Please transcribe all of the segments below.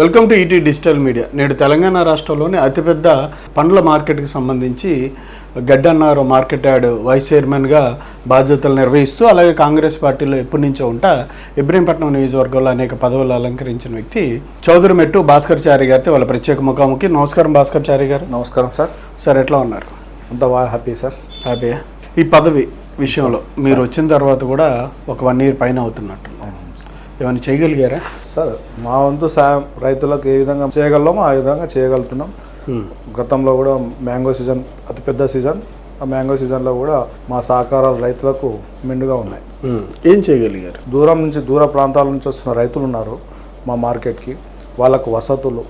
Welcome to ET digital media. నేడు తెలంగాణ రాష్ట్రంలోని అతిపెద్ద పండ్ల మార్కెట్కి సంబంధించి గడ్డన్నారు మార్కెట్ యార్డ్ వైస్ చైర్మన్గా బాధ్యతలు నిర్వహిస్తూ అలాగే కాంగ్రెస్ పార్టీలో ఎప్పటి నుంచో ఉంటా ఇబ్రహీంపట్నం నియోజకవర్గంలో అనేక పదవులు అలంకరించిన వ్యక్తి చౌదరి మెట్టు భాస్కర్ చారి గారితో వాళ్ళ ప్రత్యేక ముఖాముఖి. నమస్కారం భాస్కర్ చారి గారు. నమస్కారం సార్. సార్ ఎట్లా ఉన్నారు? అంతా బాగా హ్యాపీ సార్. హ్యాపీ ఈ పదవి విషయంలో మీరు వచ్చిన తర్వాత కూడా ఒక వన్ ఇయర్ పైన అవుతున్నట్టు. ఏమైనా చేయగలిగారా? సార్ మా వంతు సాయం రైతులకు ఏ విధంగా చేయగలమో ఆ విధంగా చేయగలుగుతున్నాం. గతంలో కూడా మ్యాంగో సీజన్ అతిపెద్ద సీజన్. ఆ మ్యాంగో సీజన్లో కూడా మా సహకారాలు రైతులకు మెండుగా ఉన్నాయి. ఏం చేయగలిగారు? దూరం నుంచి దూర ప్రాంతాల నుంచి వస్తున్న రైతులు ఉన్నారు మా మార్కెట్కి. వాళ్ళకు వసతులు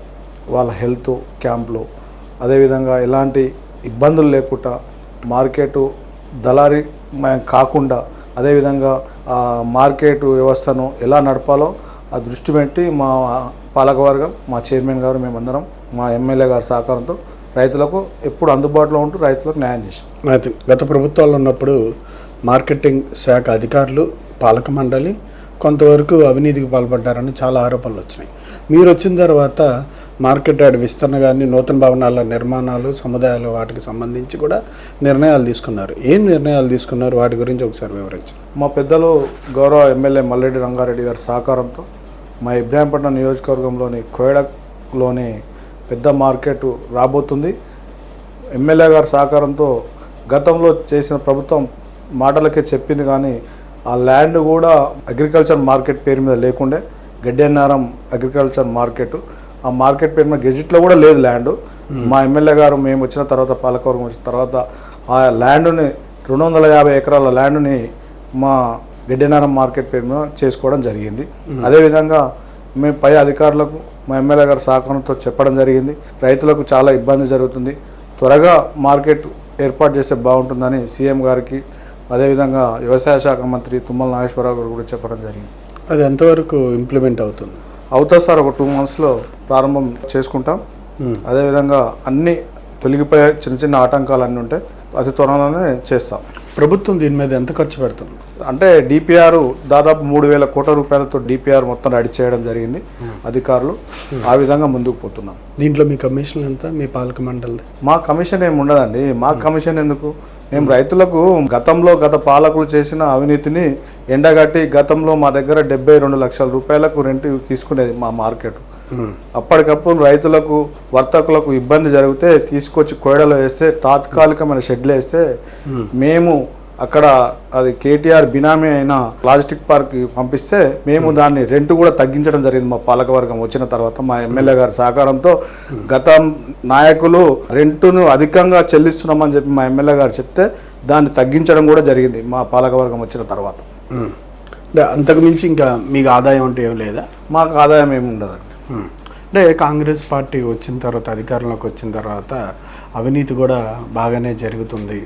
వాళ్ళ హెల్త్ క్యాంపులు అదేవిధంగా ఎలాంటి ఇబ్బందులు లేకుండా మార్కెట్ దళారీ కాకుండా అదేవిధంగా మార్కెట్ వ్యవస్థను ఎలా నడపాలో ఆ దృష్టి పెట్టి మా పాలకవర్గం మా చైర్మన్ గారు మేమందరం మా ఎమ్మెల్యే గారి సహకారంతో రైతులకు ఎప్పుడు అందుబాటులో ఉంటూ రైతులకు న్యాయం చేసాం అయితే గత ప్రభుత్వాలు ఉన్నప్పుడు మార్కెటింగ్ శాఖ అధికారులు పాలక మండలి కొంతవరకు అవినీతికి పాల్పడ్డారని చాలా ఆరోపణలు వచ్చినాయి. మీరు వచ్చిన తర్వాత మార్కెట్ యార్డ్ విస్తరణ కానీ నూతన భవనాల నిర్మాణాలు సముదాయాలు వాటికి సంబంధించి కూడా నిర్ణయాలు తీసుకున్నారు. ఏం నిర్ణయాలు తీసుకున్నారు? వాటి గురించి ఒకసారి వివరించారు మా పెద్దలు గౌరవ ఎమ్మెల్యే మల్లెడ్డి రంగారెడ్డి గారి సహకారంతో మా ఇబ్రాహీంపట్నం నియోజకవర్గంలోని కోయడలోని పెద్ద మార్కెట్ రాబోతుంది. ఎమ్మెల్యే గారి సహకారంతో గతంలో చేసిన ప్రభుత్వం మాటలకే చెప్పింది కానీ ఆ ల్యాండ్ కూడా అగ్రికల్చర్ మార్కెట్ పేరు మీద లేకుండే. Gaddiannaram agriculture market. ఆ మార్కెట్ పేరు గెజిట్లో కూడా లేదు ల్యాండ్. మా ఎమ్మెల్యే గారు మేము వచ్చిన తర్వాత పాలకవర్గం వచ్చిన తర్వాత ఆ ల్యాండ్ని రెండు వందల యాభై ఎకరాల ల్యాండ్ని మా గడ్డెనారం మార్కెట్ పేరు మీద చేసుకోవడం జరిగింది. అదేవిధంగా మేము పై అధికారులకు మా ఎమ్మెల్యే గారి సహకారంతో చెప్పడం జరిగింది. రైతులకు చాలా ఇబ్బంది జరుగుతుంది. త్వరగా మార్కెట్ ఏర్పాటు చేస్తే బాగుంటుందని సీఎం గారికి అదేవిధంగా వ్యవసాయ శాఖ మంత్రి తుమ్మల నాగేశ్వరరావు గారు కూడా చెప్పడం జరిగింది. అది ఎంతవరకు ఇంప్లిమెంట్ అవుతుంది? అవుతుంది సార్ ఒక టూ మంత్స్లో ప్రారంభం చేసుకుంటాం. అదేవిధంగా అన్ని తొలగిపోయే చిన్న చిన్న ఆటంకాలు అన్నీ ఉంటాయి అతి త్వరలోనే చేస్తాం. ప్రభుత్వం దీని మీద ఎంత ఖర్చు పెడుతుంది? అంటే డిపిఆర్ దాదాపు మూడు వేల కోట్ల రూపాయలతో డిపిఆర్ మొత్తం రెడీ చేయడం జరిగింది అధికారులు. ఆ విధంగా ముందుకు పోతున్నాం. దీంట్లో మీ కమిషన్ ఎంత? మీ పాలక మండలిది? మా కమిషన్ ఏమి ఉండదండి. మా కమిషన్ ఎందుకు? మేము రైతులకు గతంలో గత పాలకులు చేసిన అవినీతిని ఎండగట్టి గతంలో మా దగ్గర డెబ్బై రెండు లక్షల రూపాయలకు రెంట్ తీసుకునేది మా మార్కెట్. అప్పటికప్పుడు రైతులకు వర్తకులకు ఇబ్బంది జరిగితే తీసుకొచ్చి కోయడలో వేస్తే తాత్కాలికమైన షెడ్లు వేస్తే మేము అక్కడ అది కేటీఆర్ బినామీ అయిన లాజిస్టిక్ పార్క్ పంపిస్తే మేము దాన్ని రెంట్ కూడా తగ్గించడం జరిగింది మా పాలకవర్గం వచ్చిన తర్వాత మా ఎమ్మెల్యే గారి సహకారంతో. గత నాయకులు రెంటును అధికంగా చెల్లిస్తున్నామని చెప్పి మా ఎమ్మెల్యే గారు చెప్తే దాన్ని తగ్గించడం కూడా జరిగింది మా పాలకవర్గం వచ్చిన తర్వాత. ఉమ్. అంటే అంతకు మించి ఇంకా మీకు ఆదాయం అంటే ఏం లేదా? మాకు ఆదాయం ఏమి ఉండదండి. ఉమ్. అంటే కాంగ్రెస్ పార్టీ వచ్చిన తర్వాత అధికారంలోకి వచ్చిన తర్వాత అవినీతి కూడా బాగానే జరుగుతుంది.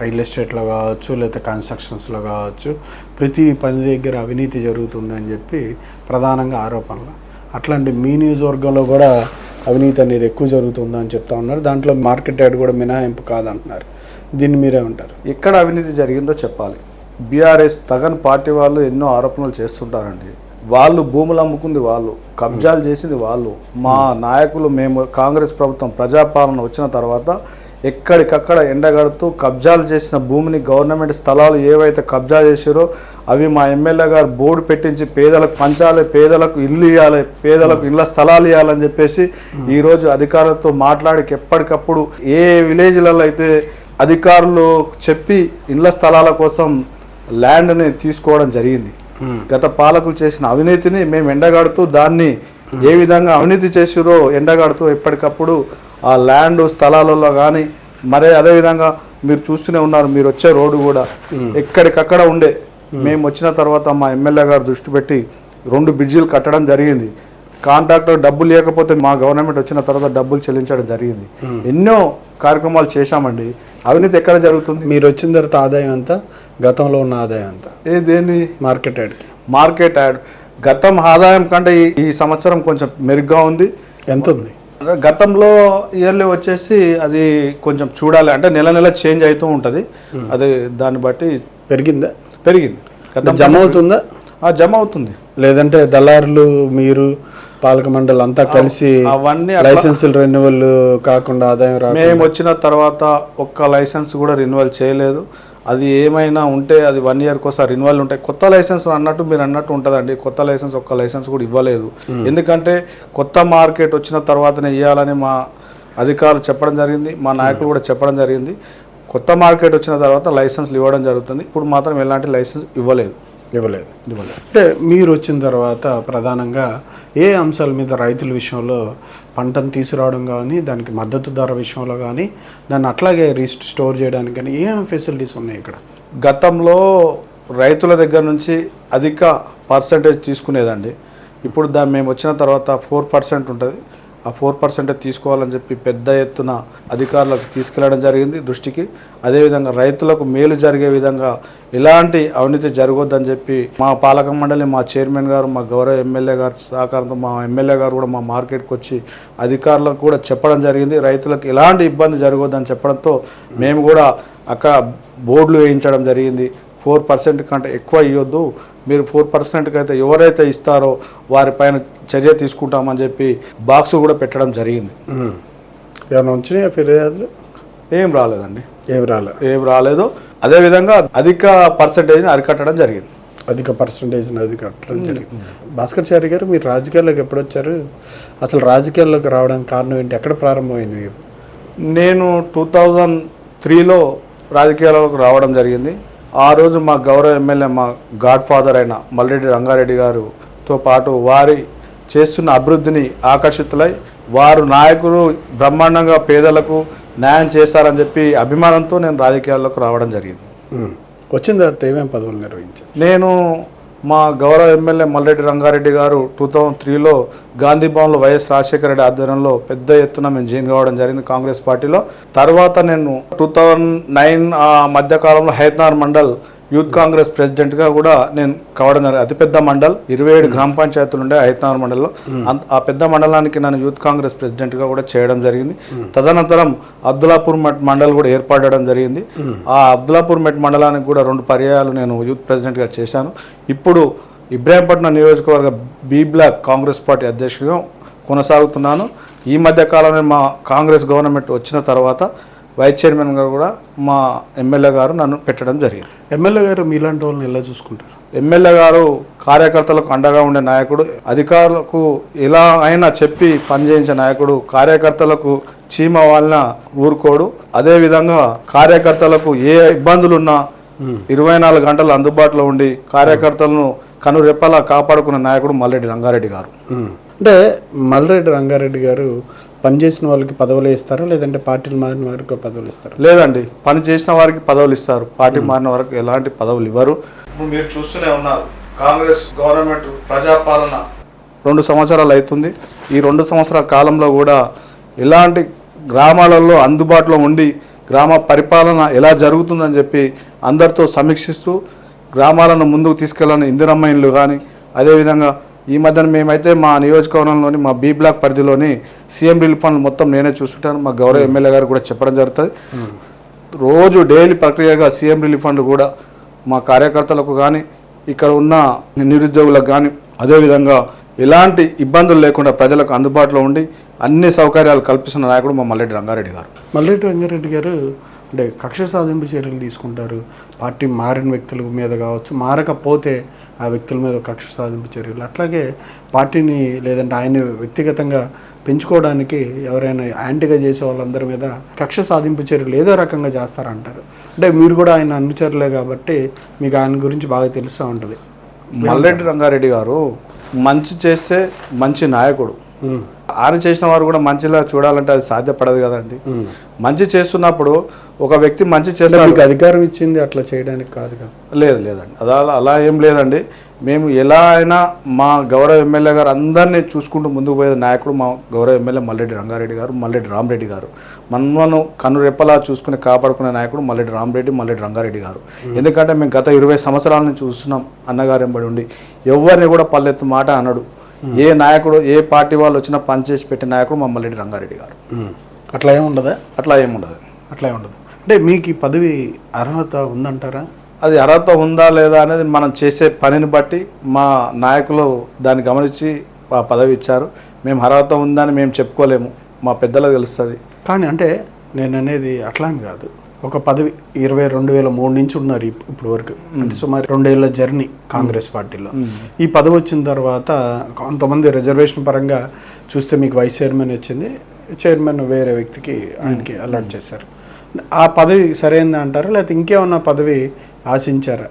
రియల్ ఎస్టేట్లో కావచ్చు లేదా కన్స్ట్రక్షన్స్లో కావచ్చు ప్రతి పని దగ్గర అవినీతి జరుగుతుంది అని చెప్పి ప్రధానంగా ఆరోపణలు. అట్లాంటి మీ నియోజకవర్గంలో కూడా అవినీతి అనేది ఎక్కువ జరుగుతుంది అని చెప్తా ఉన్నారు. దాంట్లో మార్కెట్ యార్డ్ కూడా మినహాయింపు కాదంటున్నారు. దీన్ని మీరేమంటారు? ఎక్కడ అవినీతి జరిగిందో చెప్పాలి. బీఆర్ఎస్ తగన్ పార్టీ వాళ్ళు ఎన్నో ఆరోపణలు చేస్తుంటారండి. వాళ్ళు భూములు అమ్ముకుంది వాళ్ళు కబ్జాలు చేసింది వాళ్ళు. మా నాయకులు మేము కాంగ్రెస్ ప్రభుత్వం ప్రజాపాలన వచ్చిన తర్వాత ఎక్కడికక్కడ ఎండగడుతూ కబ్జాలు చేసిన భూమిని గవర్నమెంట్ స్థలాలు ఏవైతే కబ్జా చేసారో అవి మా ఎమ్మెల్యే గారు బోర్డు పెట్టించి పేదలకు పంచాలి పేదలకు ఇల్లు ఇవ్వాలి పేదలకు ఇళ్ళ స్థలాలు ఇవ్వాలని చెప్పేసి ఈరోజు అధికారులతో మాట్లాడి ఎప్పటికప్పుడు ఏ విలేజ్లలో అయితే అధికారులు చెప్పి ఇళ్ళ స్థలాల కోసం ల్యాండ్ని తీసుకోవడం జరిగింది. గత పాలకులు చేసిన అవినీతిని మేము ఎండగడుతూ దాన్ని ఏ విధంగా అవినీతి చేసిరో ఎండగడుతూ ఎప్పటికప్పుడు ఆ ల్యాండ్ స్థలాలలో కానీ మరే అదేవిధంగా మీరు చూస్తూనే ఉన్నారు మీరు వచ్చే రోడ్డు కూడా ఎక్కడికక్కడ ఉండే. మేము. వచ్చిన తర్వాత మా ఎమ్మెల్యే గారు దృష్టి పెట్టి రెండు బ్రిడ్జిలు కట్టడం జరిగింది. కాంట్రాక్టర్ డబ్బులు లేకపోతే మా గవర్నమెంట్ వచ్చిన తర్వాత డబ్బులు చెల్లించడం జరిగింది. ఎన్నో కార్యక్రమాలు చేశామండి. అవినీతి ఎక్కడ జరుగుతుంది? మీరు వచ్చిన తర్వాత ఆదాయం ఎంత? గతంలో ఉన్న ఆదాయం ఎంత? ఏ దేని మార్కెట్ యార్డ్కి మార్కెట్ యాడ్. గతం ఆదాయం కంటే ఈ- ఈ సంవత్సరం కొంచెం మెరుగ్గా ఉంది. ఎంత ఉంది? గతంలో ఇయర్లీ వచ్చేసి అది కొంచెం చూడాలి. అంటే నెల నెల చేంజ్ అవుతూ ఉంటుంది. అది దాన్ని బట్టి పెరిగిందా? పెరిగింది. గతం జమ అవుతుందా? ఆ, జమ అవుతుంది. లేదంటే దళారులు మీరు పాలక మండలి అంతా కలిసి అవన్నీ లైసెన్సులు రెన్యువల్ కాకుండా ఆదాయం మేము వచ్చిన తర్వాత ఒక్క లైసెన్స్ కూడా రెన్యువల్ చేయలేదు. అది ఏమైనా ఉంటే అది వన్ ఇయర్కి ఒకసారి రెన్యువల్ ఉంటాయి కొత్త లైసెన్స్ అన్నట్టు మీరు అన్నట్టు ఉంటుందండి. కొత్త లైసెన్స్ ఒక్క లైసెన్స్ కూడా ఇవ్వలేదు. ఎందుకంటే కొత్త మార్కెట్ వచ్చిన తర్వాతనే ఇవ్వాలని మా అధికారులు చెప్పడం జరిగింది మా నాయకులు కూడా చెప్పడం జరిగింది. కొత్త మార్కెట్ వచ్చిన తర్వాత లైసెన్స్లు ఇవ్వడం జరుగుతుంది. ఇప్పుడు మాత్రం ఎలాంటి లైసెన్స్ ఇవ్వలేదు. ఇవ్వలేదు. ఇవ్వలేదు. అంటే మీరు వచ్చిన తర్వాత ప్రధానంగా ఏ అంశాల మీద రైతుల విషయంలో పంటను తీసుకురావడం కానీ దానికి మద్దతు ధర విషయంలో కానీ దాన్ని అట్లాగే రీస్ట్ స్టోర్ చేయడానికి కానీ ఏం ఫెసిలిటీస్ ఉన్నాయి ఇక్కడ? గతంలో రైతుల దగ్గర నుంచి అధిక పర్సంటేజ్ తీసుకునేదండి. ఇప్పుడు దాన్ని మేము వచ్చిన తర్వాత ఫోర్ పర్సెంట్ ఉంటుంది. ఆ ఫోర్ పర్సెంట్ తీసుకోవాలని చెప్పి పెద్ద ఎత్తున అధికారులకు తీసుకెళ్ళడం జరిగింది దృష్టికి. అదేవిధంగా రైతులకు మేలు జరిగే విధంగా ఎలాంటి అవినీతి జరగొద్దని చెప్పి మా పాలక మండలి మా చైర్మన్ గారు మా గౌరవ ఎమ్మెల్యే గారు సహకారంతో మా ఎమ్మెల్యే గారు కూడా మా మార్కెట్కి వచ్చి అధికారులకు కూడా చెప్పడం జరిగింది. రైతులకు ఎలాంటి ఇబ్బంది జరగొద్దని చెప్పడంతో మేము కూడా అక్కడ బోర్డులు వేయించడం జరిగింది. ఫోర్ పర్సెంట్ కంటే ఎక్కువ ఇవ్వద్దు. మీరు ఫోర్ పర్సెంట్కి అయితే ఎవరైతే ఇస్తారో వారిపైన చర్య తీసుకుంటామని చెప్పి బాక్స్ కూడా పెట్టడం జరిగింది. ఏమైనా వచ్చినాయా ఫిర్యాదులు? ఏం రాలేదండి. ఏమి రాలే. ఏం రాలేదు. అదేవిధంగా అధిక పర్సెంటేజ్ని అరికట్టడం జరిగింది. అధిక పర్సంటేజ్ అది కట్టడం జరిగింది. భాస్కర్ చారి గారు మీరు రాజకీయాల్లోకి ఎప్పుడు వచ్చారు? అసలు రాజకీయాల్లోకి రావడానికి కారణం ఏంటి? ఎక్కడ ప్రారంభమైంది? మీరు నేను టూ థౌజండ్ త్రీలో రాజకీయాలకు రావడం జరిగింది. ఆ రోజు మా గౌరవ ఎమ్మెల్యే మా గాడ్ ఫాదర్ అయిన మల్రెడ్డి రంగారెడ్డి గారుతో పాటు వారి చేస్తున్న అభివృద్ధిని ఆకర్షితులై వారు నాయకులు బ్రహ్మాండంగా పేదలకు న్యాయం చేస్తారని చెప్పి అభిమానంతో నేను రాజకీయాల్లోకి రావడం జరిగింది. వచ్చిన తర్వాత ఏమేమి పదవులు నిర్వహించారు నేను మా గౌరవ ఎమ్మెల్యే మల్లెడ్డి రంగారెడ్డి గారు టూ థౌజండ్ త్రీలో గాంధీ భవన్లో వైఎస్ రాజశేఖర రెడ్డి ఆధ్వర్యంలో పెద్ద ఎత్తున మేము జాయిన్ కావడం జరిగింది కాంగ్రెస్ పార్టీలో. తర్వాత నేను టూ థౌజండ్ నైన్ ఆ మధ్యకాలంలో హైదరాబాద్ మండల్ యూత్ కాంగ్రెస్ ప్రెసిడెంట్గా కూడా నేను కావడం జరిగింది. అతిపెద్ద మండల్ ఇరవై ఏడు గ్రామ పంచాయతీలు ఉండే హైదరాబాద్ మండల్లో. అంత- ఆ పెద్ద మండలానికి నన్ను యూత్ కాంగ్రెస్ ప్రెసిడెంట్గా కూడా చేయడం జరిగింది. తదనంతరం అబ్దులాపూర్ మట్ మండల్ కూడా ఏర్పడడం జరిగింది. ఆ అబ్దులాపూర్ మెట్ మండలానికి కూడా రెండు పర్యాయాలు నేను యూత్ ప్రెసిడెంట్గా చేశాను. ఇప్పుడు ఇబ్రాహీంపట్నం నియోజకవర్గ బి బ్లాక్ కాంగ్రెస్ పార్టీ అధ్యక్షుడిగా కొనసాగుతున్నాను. ఈ మధ్య కాలంలో మా కాంగ్రెస్ గవర్నమెంట్ వచ్చిన తర్వాత వైస్ చైర్మన్గా కూడా మా ఎమ్మెల్యే గారు నన్ను పెట్టడం జరిగింది. ఎమ్మెల్యే గారు మీలాంటి వాళ్ళని ఎలా చూసుకుంటారు? ఎమ్మెల్యే గారు కార్యకర్తలకు అండగా ఉండే నాయకుడు అధికారులకు ఎలా అయినా చెప్పి పనిచేయించే నాయకుడు కార్యకర్తలకు చీమ వాళ్ళ ఊరుకోడు. అదేవిధంగా కార్యకర్తలకు ఏ ఇబ్బందులున్నా ఇరవై నాలుగు గంటలు అందుబాటులో ఉండి కార్యకర్తలను కనురెప్పలా కాపాడుకున్న నాయకుడు మల్లెడ్డి రంగారెడ్డి గారు. అంటే మల్రెడ్డి రంగారెడ్డి గారు పనిచేసిన వాళ్ళకి పదవులు ఇస్తారా లేదంటే పార్టీలు మారిన వారికి పదవులు ఇస్తారా? లేదండి. పని చేసిన వారికి పదవులు ఇస్తారు. పార్టీ మారిన వారికి ఎలాంటి పదవులు ఇవ్వరు. ఇప్పుడు మీరు చూస్తూనే ఉన్నారు. కాంగ్రెస్ గవర్నమెంట్ ప్రజాపాలన రెండు సంవత్సరాలు అవుతుంది. ఈ రెండు సంవత్సరాల కాలంలో కూడా ఎలాంటి గ్రామాలలో అందుబాటులో ఉండి గ్రామ పరిపాలన ఎలా జరుగుతుందని చెప్పి అందరితో సమీక్షిస్తూ గ్రామాలను ముందుకు తీసుకెళ్ళని ఇందిరమ్మ ఇల్లు కానీ అదేవిధంగా ఈ మధ్యన మేమైతే మా నియోజకవర్గంలోని మా బి బ్లాక్ పరిధిలోని సీఎం రిలీఫ్ ఫండ్ మొత్తం నేనే చూస్తుంటాను మా గౌరవ ఎమ్మెల్యే గారు కూడా చెప్పడం జరుగుతుంది. రోజు డైలీ ప్రక్రియగా సీఎం రిలీఫ్ ఫండ్ కూడా మా కార్యకర్తలకు కానీ ఇక్కడ ఉన్న నిరుద్యోగులకు కానీ అదేవిధంగా ఎలాంటి ఇబ్బందులు లేకుండా ప్రజలకు అందుబాటులో ఉండి అన్ని సౌకర్యాలు కల్పిస్తున్న నాయకుడు మా మల్లెడ్డి రంగారెడ్డి గారు. మల్రెడ్డి రంగారెడ్డి గారు అంటే కక్ష సాధింపు చర్యలు తీసుకుంటారు. పార్టీ మారిన వ్యక్తుల మీద కావచ్చు మారకపోతే ఆ వ్యక్తుల మీద కక్ష సాధింపు చర్యలు. అట్లాగే పార్టీని లేదంటే ఆయన వ్యక్తిగతంగా పెంచుకోవడానికి ఎవరైనా యాంటీగా చేసే వాళ్ళందరి మీద కక్ష సాధింపు చర్యలు ఏదో రకంగా చేస్తారంటారు. అంటే మీరు కూడా ఆయన అనుచరులే కాబట్టి మీకు ఆయన గురించి బాగా తెలుస్తూ ఉంటుంది. మల్లెడ్డి రంగారెడ్డి గారు మంచి చేస్తే మంచి నాయకుడు. ఆయన చేసిన వారు కూడా మంచిలా చూడాలంటే అది సాధ్యపడదు కదండి. మంచి చేస్తున్నప్పుడు ఒక వ్యక్తి మంచి చేస్తాడు. మీకు అధికారం ఇచ్చింది అట్లా చేయడానికి కాదు కదా. లేదు లేదండి. అలా అలా ఏం లేదండి. మేము ఎలా అయినా మా గౌరవ ఎమ్మెల్యే గారు అందరినీ చూసుకుంటూ ముందుకు పోయే నాయకుడు మా గౌరవ ఎమ్మెల్యే మల్లెడ్డి రంగారెడ్డి గారు మల్లెడ్డి రామరెడ్డి గారు. మనను కన్ను రెప్పలా చూసుకుని కాపాడుకునే నాయకుడు మల్లెడ్డి రామరెడ్డి మల్లెడ్డి రంగారెడ్డి గారు. ఎందుకంటే మేము గత ఇరవై సంవత్సరాల నుంచి చూస్తున్నాం అన్నగారు ఎంబడి ఉండి. ఎవరిని కూడా పల్లెత్తు మాట అనడు. ఏ నాయకుడు ఏ పార్టీ వాళ్ళు వచ్చినా పనిచేసి పెట్టే నాయకుడు మా మల్లెడ్డి రంగారెడ్డి గారు. అట్లా ఏముండదా అట్లా ఏముండదు అట్లా ఉండదు. అంటే మీకు ఈ పదవి అర్హత ఉందంటారా? అది అర్హత ఉందా లేదా అనేది మనం చేసే పనిని బట్టి మా నాయకులు దాన్ని గమనించి ఆ పదవి ఇచ్చారు. మేము అర్హత ఉందని మేము చెప్పుకోలేము. మా పెద్దలకు తెలుస్తుంది. కానీ అంటే నేను అనేది అట్లా కాదు. ఒక పదవి ఇరవై రెండు వేల మూడు నుంచి ఉన్నారు ఇప్- ఇప్పుడు వరకు. అంటే సుమారు రెండేళ్ళ జర్నీ కాంగ్రెస్ పార్టీలో. ఈ పదవి వచ్చిన తర్వాత కొంతమంది రిజర్వేషన్ పరంగా చూస్తే మీకు వైస్ చైర్మన్ వచ్చింది. చైర్మన్ వేరే వ్యక్తికి ఆయనకి అలాట్ చేశారు. ఆ పదవి సరైనది అంటారా? లేకపోతే ఇంకేమన్నా పదవి ఆశించారా?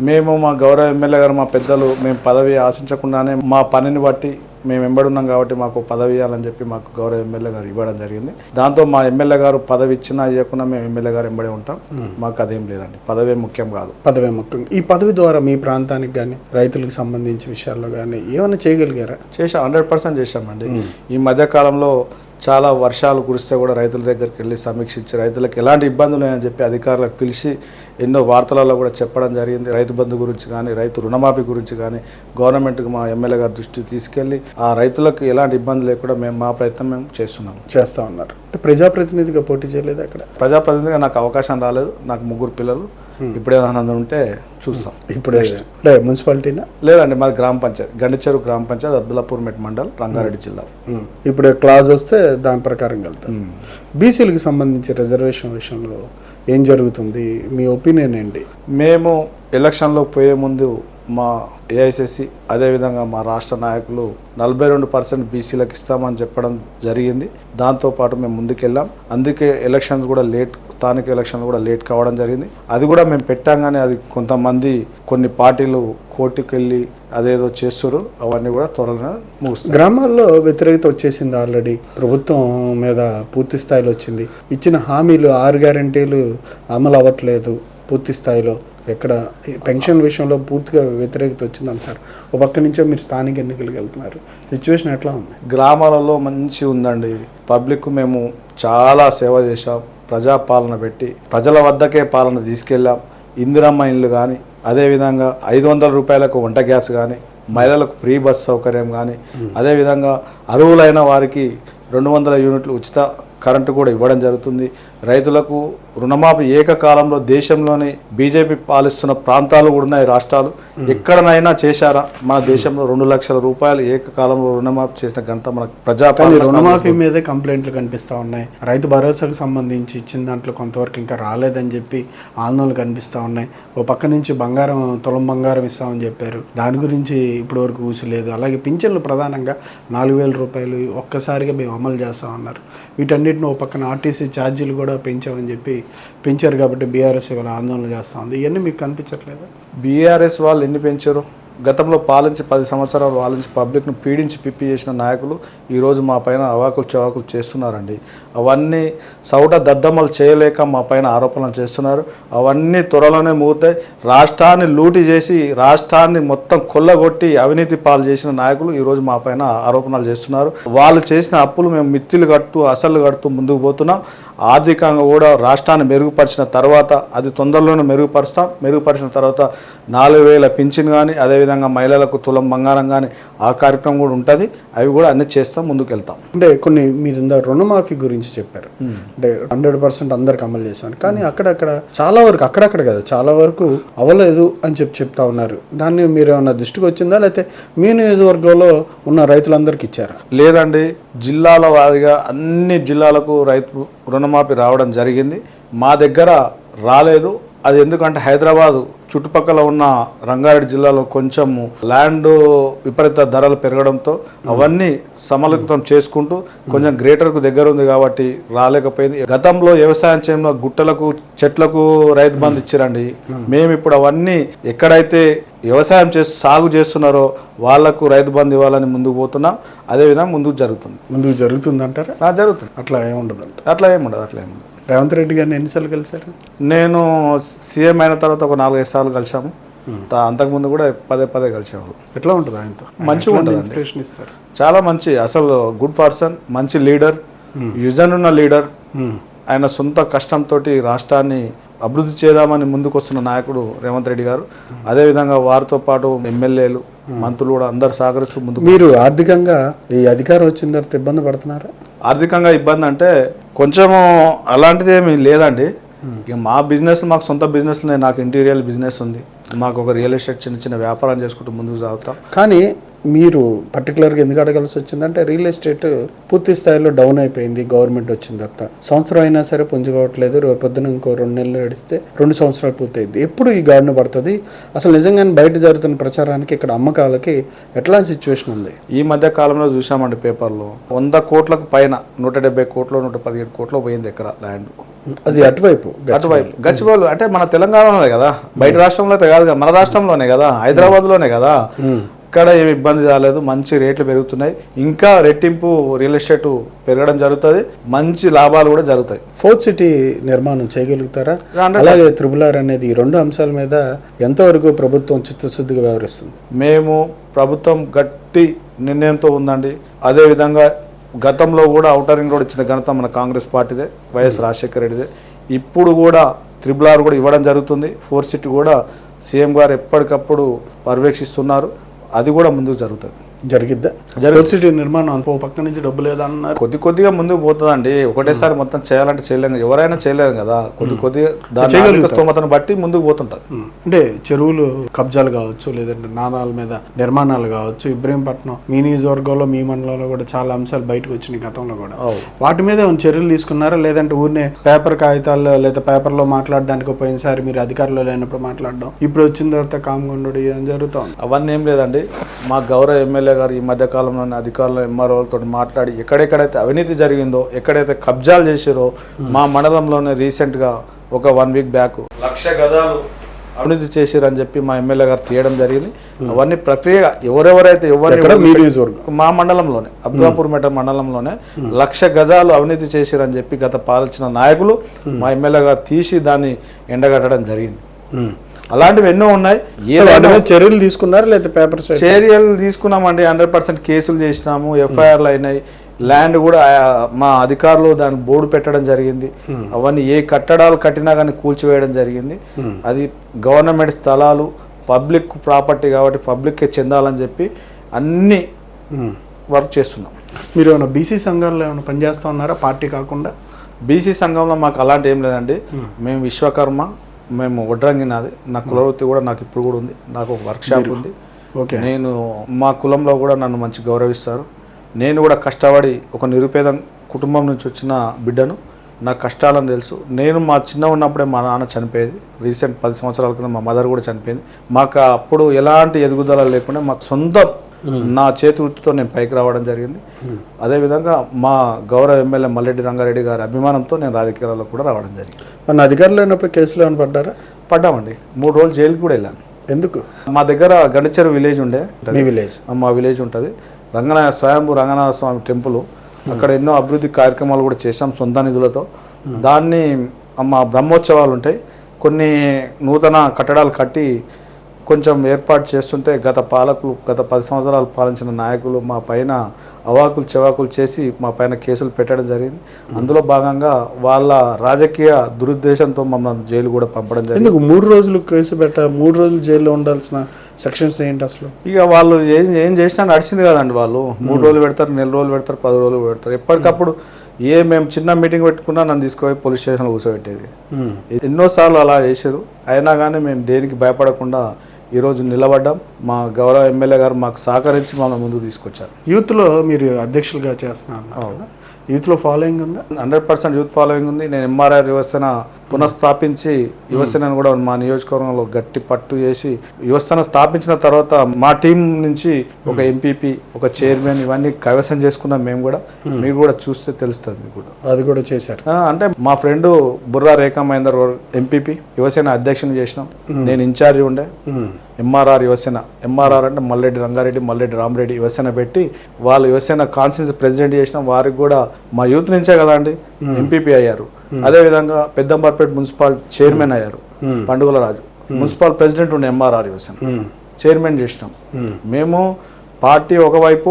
మేము మా గౌరవ ఎమ్మెల్యే గారు మా పెద్దలు మేము పదవి ఆశించకుండానే మా పనిని బట్టి మేము వెంబడున్నాం కాబట్టి మాకు పదవి ఇవ్వాలని చెప్పి మాకు గౌరవ ఎమ్మెల్యే గారు ఇవ్వడం జరిగింది. దాంతో మా ఎమ్మెల్యే గారు పదవి ఇచ్చినా ఇవ్వకుండా మేము ఎమ్మెల్యే గారు వెంబడి ఉంటాం. మాకు అదేం లేదండి. పదవి ముఖ్యం కాదు. పదవి ముఖ్యం. ఈ పదవి ద్వారా మీ ప్రాంతానికి కానీ రైతులకు సంబంధించి విషయాల్లో కానీ ఏమైనా చేయగలిగారా? చేసాం హండ్రెడ్ పర్సెంట్ చేశామండి. ఈ మధ్య కాలంలో చాలా వర్షాలు కురిస్తే కూడా రైతుల దగ్గరికి వెళ్ళి సమీక్షించి రైతులకు ఎలాంటి ఇబ్బందులు ఉన్నాయని చెప్పి అధికారులకు పిలిచి ఎన్నో వార్తలలో కూడా చెప్పడం జరిగింది. రైతు బంధు గురించి కానీ రైతు రుణమాఫీ గురించి కానీ గవర్నమెంట్కి మా ఎమ్మెల్యే గారి దృష్టికి తీసుకెళ్ళి ఆ రైతులకు ఎలాంటి ఇబ్బంది లేకుండా మేము మా ప్రయత్నం మేము చేస్తున్నాం చేస్తా ఉన్నారు. ప్రజాప్రతినిధిగా పోటీ చేయలేదు అక్కడ? ప్రజాప్రతినిధిగా నాకు అవకాశం రాలేదు. నాకు ముగ్గురు పిల్లలు. ఇప్పుడు ఏదైనా ఉంటే చూస్తాం. ఇప్పుడు అంటే మున్సిపాలిటీనా? లేదండి మాది గ్రామ పంచాయతీ. గండిచెరు గ్రామ పంచాయతీ అబ్దుల్లాపూర్ మెట్ మండల్ రంగారెడ్డి జిల్లా. ఇప్పుడు క్లాజ్ వస్తే దాని ప్రకారం వెళ్తాం. బీసీలకు సంబంధించి రిజర్వేషన్ విషయంలో ఏం జరుగుతుంది? మీ ఒపీనియన్ ఏంటి? మేము ఎలక్షన్లో పోయే ముందు మా ఏఐసిసి అదేవిధంగా మా రాష్ట్ర నాయకులు నలభై రెండు పర్సెంట్ బీసీలకు ఇస్తామని చెప్పడం జరిగింది. దాంతోపాటు మేము ముందుకెళ్ళాం. అందుకే ఎలక్షన్స్ కూడా లేట్ స్థానిక ఎలక్షన్లు కూడా లేట్ కావడం జరిగింది. అది కూడా మేము పెట్టాం అది కొంతమంది కొన్ని పార్టీలు కోర్టుకు వెళ్ళి అదేదో చేస్తారు అవన్నీ కూడా త్వరగా ముగుస్తాయి. గ్రామాల్లో వ్యతిరేకత వచ్చేసింది ఆల్రెడీ. ప్రభుత్వం మీద పూర్తి స్థాయిలో వచ్చింది. ఇచ్చిన హామీలు ఆరు గ్యారంటీలు అమలు అవ్వట్లేదు పూర్తి స్థాయిలో. ఎక్కడ ఈ పెన్షన్ విషయంలో పూర్తిగా వ్యతిరేకత వచ్చింది అంటారు ఒక పక్క నుంచే మీరు స్థానిక ఎన్నికలకు వెళ్తున్నారు. సిచ్యువేషన్ ఎట్లా ఉంది? గ్రామాలలో మంచి ఉందండి. పబ్లిక్ మేము చాలా సేవ చేశాం. ప్రజాపాలన పెట్టి ప్రజల వద్దకే పాలన తీసుకెళ్ళాం. ఇందిరమ్మ ఇల్లు కానీ అదేవిధంగా ఐదు వందల రూపాయలకు వంట గ్యాస్ కానీ మహిళలకు ఫ్రీ బస్ సౌకర్యం కానీ అదేవిధంగా అర్హులైన వారికి రెండు వందల యూనిట్లు ఉచిత కరెంటు కూడా ఇవ్వడం జరుగుతుంది. రైతులకు రుణమాఫీ ఏకకాలంలో దేశంలోని బీజేపీ పాలిస్తున్న ప్రాంతాలు కూడా ఉన్నాయి రాష్ట్రాలు. ఎక్కడనైనా చేశారా? మన దేశంలో రెండు లక్షల రూపాయలు ఏకకాలంలో రుణమాఫీ చేసిన ఘనత మన ప్రజా రుణమాఫీ మీదే కంప్లైంట్లు కనిపిస్తూ ఉన్నాయి. రైతు భరోసాకు సంబంధించి ఇచ్చిన దాంట్లో కొంతవరకు ఇంకా రాలేదని చెప్పి ఆందోళనలు కనిపిస్తూ ఉన్నాయి. ఓ పక్క నుంచి బంగారం తులం బంగారం ఇస్తామని చెప్పారు. దాని గురించి ఇప్పటి వరకు ఊసలేదు. అలాగే పింఛన్లు ప్రధానంగా నాలుగు వేల రూపాయలు ఒక్కసారిగా మేము అమలు చేస్తాం అన్నారు వీటన్నిటిని ఓ పక్కన ఆర్టీసీ ఛార్జీలు కూడా పెంచామని చెప్పి పెంచారు కాబట్టి బీఆర్ఎస్ ఇవాళ ఆందోళన చేస్తుంది. ఇవన్నీ మీకు కనిపించట్లేదు? బీఆర్ఎస్ వాళ్ళు ఎన్ని పెంచారు? గతంలో పాలించి పది సంవత్సరాలు పాలించి పబ్లిక్ను పీడించి పిప్పి చేసిన నాయకులు ఈరోజు మా పైన అవాకులు చవాకులు చేస్తున్నారండి. అవన్నీ సౌట దద్దమ్మలు చేయలేక మా పైన ఆరోపణలు చేస్తున్నారు. అవన్నీ త్వరలోనే మూతాయి. రాష్ట్రాన్ని లూటి చేసి రాష్ట్రాన్ని మొత్తం కొల్లగొట్టి అవినీతి పాలు చేసిన నాయకులు ఈరోజు మా పైన ఆరోపణలు చేస్తున్నారు. వాళ్ళు చేసిన అప్పులు మేము మిత్తిలు కడుతూ అసలు కడుతూ ముందుకు పోతున్నాం. ఆర్థికంగా కూడా రాష్ట్రాన్ని మెరుగుపరిచిన తర్వాత అది తొందరలోనే మెరుగుపరుస్తాం. మెరుగుపరిచిన తర్వాత నాలుగు వేల పింఛన్ కానీ అదేవిధంగా మహిళలకు తులం బంగారం కానీ ఆ కార్యక్రమం కూడా ఉంటుంది. అవి కూడా అన్ని చేస్తాం ముందుకు వెళ్తాం అంటే కొన్ని మీరు ఇందా రుణమాఫీ గురించి చెప్పారు. అంటే హండ్రెడ్ పర్సెంట్ అందరికి అమలు చేశాను. కానీ అక్కడక్కడ చాలా వరకు అక్కడక్కడ కదా చాలా వరకు అవ్వలేదు అని చెప్పి చెప్తా ఉన్నారు. దాన్ని మీరు ఏమన్నా దృష్టికి వచ్చిందా? లేకపోతే మీ నియోజకవర్గంలో ఉన్న రైతులందరికీ ఇచ్చారా. లేదండి జిల్లాల వారీగా అన్ని జిల్లాలకు రైతు రుణమాఫీ రావడం జరిగింది. మా దగ్గర రాలేదు. అది ఎందుకంటే హైదరాబాద్ చుట్టుపక్కల ఉన్న రంగారెడ్డి జిల్లాలో కొంచెం ల్యాండ్ విపరీత ధరలు పెరగడంతో అవన్నీ సమలితం చేసుకుంటూ కొంచెం గ్రేటర్కు దగ్గర ఉంది కాబట్టి రాలేకపోయింది. గతంలో వ్యవసాయం చేయడంలో గుట్టలకు చెట్లకు రైతు బంధు ఇచ్చారండి. మేము ఇప్పుడు అవన్నీ ఎక్కడైతే వ్యవసాయం చేసి సాగు చేస్తున్నారో వాళ్ళకు రైతు బంధు ఇవ్వాలని ముందుకు పోతున్నాం. అదేవిధంగా ముందుకు జరుగుతుంది. ముందుకు జరుగుతుందంటారా? ఆ, జరుగుతుంది. అట్లా ఏముండదంట. అట్లా ఏముండదు అట్లా ఏముండదు. రేవంత్ రెడ్డి గారిని ఎన్నిసార్లు కలిశారు? నేను సీఎం అయిన తర్వాత ఒక నాలుగైదు సార్లు కలిసాము అంతకుముందు కూడా పదే పదే కలిసాము ఎట్లా ఉంటుంది ఆయనతో? మంచిగా ఉంటుందండి. ఇన్స్పిరేషన్ ఇస్తారు? చాలా మంచి అసలు గుడ్ పర్సన్ మంచి లీడర్ విజన్ ఉన్న లీడర్. ఆయన సొంత కష్టంతో రాష్ట్రాన్ని అభివృద్ధి చేద్దామని ముందుకు వస్తున్న నాయకుడు రేవంత్ రెడ్డి గారు. అదేవిధంగా వారితో పాటు ఎమ్మెల్యేలు మంత్రులు కూడా అందరు సహకరిస్తూ ముందుకు మీరు ఆర్థికంగా ఈ అధికారం వచ్చిన తర్వాత ఇబ్బంది పడుతున్నారా? ఆర్థికంగా ఇబ్బంది అంటే కొంచెము అలాంటిది ఏమి లేదండి. ఇక మా బిజినెస్ మాకు సొంత బిజినెస్ నాకు ఇంటీరియర్ బిజినెస్ ఉంది. మాకు ఒక రియల్ ఎస్టేట్ చిన్న చిన్న వ్యాపారం చేసుకుంటూ ముందుకు సాగుతాం. కానీ మీరు పర్టికులర్గా ఎందుకు అడగాల్సి వచ్చిందంటే రియల్ ఎస్టేట్ పూర్తి స్థాయిలో డౌన్ అయిపోయింది గవర్నమెంట్ వచ్చిన తర్వాత. సంవత్సరం అయినా సరే పుంజుకోవట్లేదు రేపు పొద్దున ఇంకో రెండు నెలలు నడిస్తే రెండు సంవత్సరాలు పూర్తయింది. ఎప్పుడు ఈ గాడిన పడుతుంది? అసలు నిజంగానే బయట జరుగుతున్న ప్రచారానికి ఇక్కడ అమ్మకాలకి ఎట్లాంటి సిచ్యువేషన్ ఉంది? ఈ మధ్య కాలంలో చూసామండి పేపర్లో వంద కోట్లకు పైన నూట డెబ్బై కోట్లు నూట పదిహేడు కోట్లు పోయింది ఎకరా ల్యాండ్ అది అటువైపు అటువైపు గచ్చిబౌలు అంటే మన తెలంగాణలోనే కదా? బయట రాష్ట్రంలో అయితే కాదు కదా, మన రాష్ట్రంలోనే కదా? హైదరాబాద్లోనే కదా? ఇక్కడ ఏమి ఇబ్బంది కాలేదు మంచి రేట్లు పెరుగుతున్నాయి. ఇంకా రెట్టింపు రియల్ ఎస్టేట్ పెరగడం జరుగుతుంది మంచి లాభాలు కూడా జరుగుతాయి. ఫోర్త్ సిటీ నిర్మాణం చేయగలుగుతారా? అలాగే త్రిబుల్ ఆర్ అనేది ఈ రెండు అంశాల మీద ఎంతవరకు ప్రభుత్వం చిత్తశుద్ధిగా వ్యవహరిస్తుంది? మేము ప్రభుత్వం గట్టి నిర్ణయంతో ఉందండి. అదేవిధంగా గతంలో కూడా ఔటర్ రింగ్ రోడ్ ఇచ్చిన ఘనత మన కాంగ్రెస్ పార్టీదే వైఎస్ రాజశేఖర రెడ్డిదే. ఇప్పుడు కూడా త్రిబుల్ ఆర్ కూడా ఇవ్వడం జరుగుతుంది. ఫోర్ సిటీ కూడా సీఎం గారు ఎప్పటికప్పుడు పర్యవేక్షిస్తున్నారు. అది కూడా ముందుకు జరుగుతుంది. జరిగిద్దా? నిర్మాణం ఓ పక్క నుంచి డబ్బు లేదన్నారు. కొద్ది కొద్దిగా ముందుకు పోతుందండి. ఒకటేసారి మొత్తం చేయాలంటే చేయలేము ఎవరైనా చేయలేరు కదా. కొద్ది కొద్దిగా దాని ఆర్థిక స్తోమతను బట్టి ముందుకు పోతుంటారు. ఉమ్. అంటే చెరువులు కబ్జాలు కావచ్చు లేదంటే నాణాల మీద నిర్మాణాలు కావచ్చు ఇబ్రహీంపట్నం మీ నియోజకవర్గంలో మీ మండలంలో కూడా చాలా అంశాలు బయటకు వచ్చినాయి గతంలో కూడా. వాటి మీద చర్యలు తీసుకున్నారా? లేదంటే ఊరినే పేపర్ కాగితాల్లో లేదా పేపర్లో మాట్లాడడానికి పోయినసారి మీరు అధికారంలో లేనప్పుడు మాట్లాడడం? ఇప్పుడు వచ్చిన తర్వాత కామగొండు ఏం జరుగుతోంది? అవన్నీ ఏం లేదండి. మా గౌరవ ఎమ్మెల్యే గారు ఈ మధ్య కాలంలోనే అధికారులు ఎంఆర్ఓలతో మాట్లాడి ఎక్కడెక్కడైతే అవినీతి జరిగిందో ఎక్కడైతే కబ్జాలు చేసిరో మా మండలంలోనే రీసెంట్గా ఒక వన్ వీక్ బ్యాక్ లక్ష గదాలు అవినీతి చేసిరని చెప్పి మా ఎమ్మెల్యే గారు తీయడం జరిగింది. అవన్నీ ప్రక్రియ ఎవరెవరైతే ఎవరు మా మండలంలోనే అబ్దుల్లాపూర్ మెట మండలంలోనే లక్ష గజాలు అవినీతి చేసిరని చెప్పి గత పాలించిన నాయకులు మా ఎమ్మెల్యే గారు తీసి దాన్ని ఎండగట్టడం జరిగింది. అలాంటివి ఎన్నో ఉన్నాయి. ఏదైనా చర్యలు తీసుకున్నారా లేదా పేపర్ చర్యలు తీసుకున్నామండి హండ్రెడ్ పర్సెంట్ కేసులు చేసినాము ఎఫ్ఐఆర్లు అయినాయి. ల్యాండ్ కూడా మా అధికారులు దాని బోర్డు పెట్టడం జరిగింది. అవన్నీ ఏ కట్టడాలు కట్టినా కానీ కూల్చివేయడం జరిగింది. అది గవర్నమెంట్ స్థలాలు పబ్లిక్ ప్రాపర్టీ కాబట్టి పబ్లిక్కే చెందాలని చెప్పి అన్ని వర్క్ చేస్తున్నాం. మీరు ఏమైనా బీసీ సంఘాల్లో ఏమైనా పనిచేస్తా ఉన్నారా? పార్టీ కాకుండా? బీసీ సంఘంలో మాకు అలాంటి ఏం లేదండి. మేము విశ్వకర్మ మేము వడ్రంగి నాది. నా కులవృత్తి కూడా నాకు ఇప్పుడు కూడా ఉంది. నాకు ఒక వర్క్ షాప్ ఉంది. ఓకే. నేను మా కులంలో కూడా నన్ను మంచి గౌరవిస్తారు. నేను కూడా కష్టపడి ఒక నిరుపేద కుటుంబం నుంచి వచ్చిన బిడ్డను నా కష్టాలను తెలుసు. నేను మా చిన్న ఉన్నప్పుడే మా నాన్న చనిపోయేది. రీసెంట్ పది సంవత్సరాల క్రితం మా మదర్ కూడా చనిపోయింది. మాకు అప్పుడు ఎలాంటి ఎదుగుదల లేకుండా మాకు సొంత నా చేతి వృత్తితో నేను పైకి రావడం జరిగింది. అదేవిధంగా మా గౌరవ ఎమ్మెల్యే మల్లెడ్డి రంగారెడ్డి గారి అభిమానంతో నేను రాజకీయాల్లో కూడా రావడం జరిగింది. మన అధికారులు అయినప్పుడు కేసులు ఏమైనా పడ్డారా? పడ్డామండి. మూడు రోజులు జైలుకి కూడా వెళ్ళాను. ఎందుకు? మా దగ్గర గండచెరు విలేజ్ ఉండే. మీ విలేజ్. మా విలేజ్ ఉంటుంది. రంగనాథ స్వయంభూ రంగనాథ స్వామి టెంపుల్. అక్కడ ఎన్నో అభివృద్ధి కార్యక్రమాలు కూడా చేశాం సొంత నిధులతో. దాన్ని మా బ్రహ్మోత్సవాలు ఉంటాయి. కొన్ని నూతన కట్టడాలు కట్టి కొంచెం ఏర్పాటు చేస్తుంటే గత పాలకులు గత పది సంవత్సరాలు పాలించిన నాయకులు మా పైన అవాకులు చెవాకులు చేసి మా పైన కేసులు పెట్టడం జరిగింది. అందులో భాగంగా వాళ్ళ రాజకీయ దురుద్దేశంతో మమ్మల్ని జైలు కూడా పంపడం జరిగింది. ఎందుకు మూడు రోజులు కేసు పెట్ట మూడు రోజులు జైల్లో ఉండాల్సిన సెక్షన్స్ ఏంటి అసలు? ఇక వాళ్ళు ఏం ఏం చేసినా నడిచింది కదండి వాళ్ళు. మూడు రోజులు పెడతారు నెల రోజులు పెడతారు పది రోజులు పెడతారు. ఎప్పటికప్పుడు ఏ మేము చిన్న మీటింగ్ పెట్టుకున్నా నన్ను తీసుకుపోయి పోలీస్ స్టేషన్లో కూర్చోబెట్టేది. ఎన్నోసార్లు అలా చేశారు. అయినా కానీ మేము దేనికి భయపడకుండా ఈరోజు నిలబడ్డాం. మా గౌరవ ఎమ్మెల్యే గారు మాకు సహకరించి మమ్మల్ని ముందుకు తీసుకొచ్చారు. యూత్లో మీరు అధ్యక్షులుగా చేస్తున్నారు. యూత్లో ఫాలోయింగ్ ఉందా? హండ్రెడ్ పర్సెంట్ యూత్ ఫాలోయింగ్ ఉంది. నేను ఎంఆర్ఆర్ యువసేన పునఃస్థాపించి యువసేనను కూడా మా నియోజకవర్గంలో గట్టి పట్టు చేసి యువసేన స్థాపించిన తర్వాత మా టీం నుంచి ఒక ఎంపీపీ ఒక చైర్మన్ ఇవన్నీ కైవసం చేసుకున్నాం మేము కూడా. మీరు కూడా చూస్తే తెలుస్తుంది మీకు కూడా. అది కూడా చేశారు. అంటే మా ఫ్రెండ్ బుర్రా రేఖా మహేందర్ ఎంపీపీ యువసేన అధ్యక్షుని చేసినాం. నేను ఇన్ఛార్జి ఉండే. ఎంఆర్ఆర్ యువసేన. ఎంఆర్ఆర్ అంటే మల్లెడ్డి రంగారెడ్డి మల్లెడ్డి రామరెడ్డి యువసేన పెట్టి వాళ్ళు యువసేన కాన్ఫరెన్స్ ప్రెసిడెంట్ చేసినాం వారికి కూడా మా యూత్ నుంచే కదా అండి ఎంపీపీ అయ్యారు. అదేవిధంగా పెద్దంబర్పేట మున్సిపల్ చైర్మన్ అయ్యారు. పండుగల రాజు. మున్సిపల్ ప్రెసిడెంట్ ఉండే ఎంఆర్ఆర్ యువసేన. చైర్మన్ చేసినాం. మేము. పార్టీ ఒకవైపు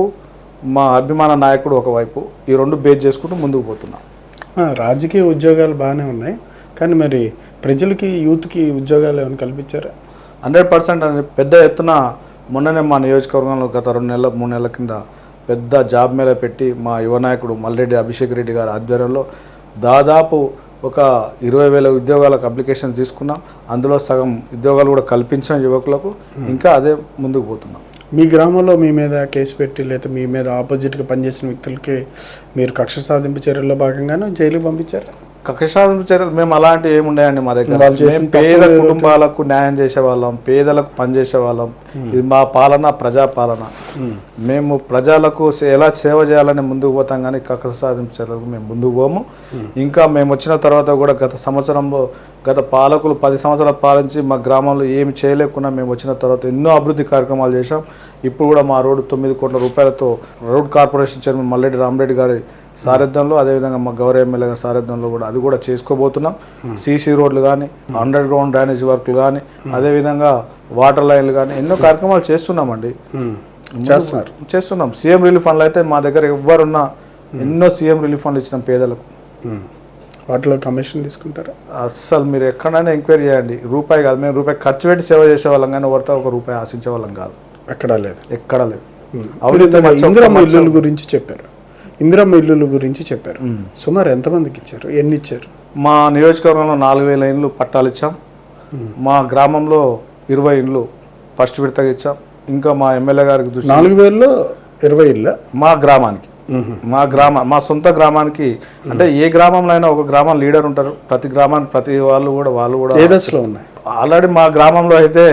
మా అభిమాన నాయకుడు ఒకవైపు ఈ రెండు బేస్ చేసుకుంటూ ముందుకు పోతున్నాం. రాజకీయ ఉద్యోగాలు బాగానే ఉన్నాయి. కానీ మరి ప్రజలకి యూత్కి ఉద్యోగాలు ఏమైనా కల్పించారా? హండ్రెడ్ పర్సెంట్ అని పెద్ద ఎత్తున మొన్ననే మా నియోజకవర్గంలో గత రెండు నెలల మూడు నెలల కింద పెద్ద జాబ్ మేళ పెట్టి మా యువ నాయకుడు మల్రెడ్డి అభిషేక్ రెడ్డి గారి ఆధ్వర్యంలో దాదాపు ఒక ఇరవై వేల ఉద్యోగాలకు అప్లికేషన్ తీసుకున్నాం. అందులో సగం ఉద్యోగాలు కూడా కల్పించిన యువకులకు ఇంకా అదే ముందుకు పోతున్నాం. మీ గ్రామంలో మీ మీద కేసు పెట్టి లేదా మీ మీద ఆపోజిట్గా పనిచేసిన వ్యక్తులకి మీరు కక్ష సాధింపు చర్యల్లో భాగంగానే జైలుకి పంపించారు? కక్షసాధన చర్యలు మేము అలాంటివి ఏమి ఉండేయండి మా దగ్గర. మేము పేద కుటుంబాలకు న్యాయం చేసే వాళ్ళం పేదలకు పనిచేసే వాళ్ళం ఇది మా పాలన ప్రజా పాలన మేము ప్రజలకు ఎలా సేవ చేయాలని ముందుకు పోతాం కానీ కక్ష సాధింపు చర్యలకు మేము ముందుకు పోము. ఇంకా మేము వచ్చిన తర్వాత కూడా గత సంవత్సరంలో గత పాలకులు పది సంవత్సరాలు పాలించి మా గ్రామంలో ఏమి చేయలేకుండా మేము వచ్చిన తర్వాత ఎన్నో అభివృద్ధి కార్యక్రమాలు చేశాం. ఇప్పుడు కూడా మా రోడ్డు తొమ్మిది కోట్ల రూపాయలతో road corporation chairman Malleddy Ramareddy గారి సారథ్యంలో అదేవిధంగా మా గౌరవ ఎమ్మెల్యే గారి సారథ్యంలో కూడా అది కూడా చేసుకోబోతున్నాం. సీసీ రోడ్లు కానీ అండర్ గ్రౌండ్ డ్రైనేజ్ వర్క్లు కానీ అదేవిధంగా వాటర్ లైన్లు కానీ ఎన్నో కార్యక్రమాలు చేస్తున్నామండి. చేస్తున్నారు చేస్తున్నాం. సీఎం రిలీఫ్ ఫండ్లు అయితే మా దగ్గర ఎవరున్నా ఎన్నో సీఎం రిలీఫ్ ఫండ్లు ఇచ్చినాం పేదలకు. వాటిలో కమిషన్ తీసుకుంటారా? అస్సలు మీరు ఎక్కడైనా ఎంక్వైరీ చేయండి. రూపాయి కాదు. మేము రూపాయి ఖర్చు పెట్టి సేవ చేసే వాళ్ళం కానీ ఎవరితో ఒక రూపాయి ఆశించే వాళ్ళం కాదు. ఎక్కడా లేదు. ఎక్కడ లేదు. ఇల్లుల గురించి చెప్పారు. ఇందిరమ్మ ఇల్లుల గురించి చెప్పారు. సుమారు ఎంతమందికి ఇచ్చారు? ఎన్ని ఇచ్చారు మా నియోజకవర్గంలో నాలుగు వేల ఇండ్లు పట్టాలు ఇచ్చాం. మా గ్రామంలో ఇరవై ఇండ్లు ఫస్ట్ విడతగా ఇచ్చాం. ఇంకా మా ఎమ్మెల్యే గారికి దృష్టి నాలుగు వేలలో ఇరవై ఇళ్ళ మా గ్రామానికి. మా గ్రామ మా సొంత గ్రామానికి. అంటే ఏ గ్రామంలో అయినా ఒక గ్రామం లీడర్ ఉంటారు. ప్రతి గ్రామానికి ప్రతి వాళ్ళు కూడా వాళ్ళు కూడా ఏ దశలో ఉన్నాయి? ఆల్రెడీ మా గ్రామంలో అయితే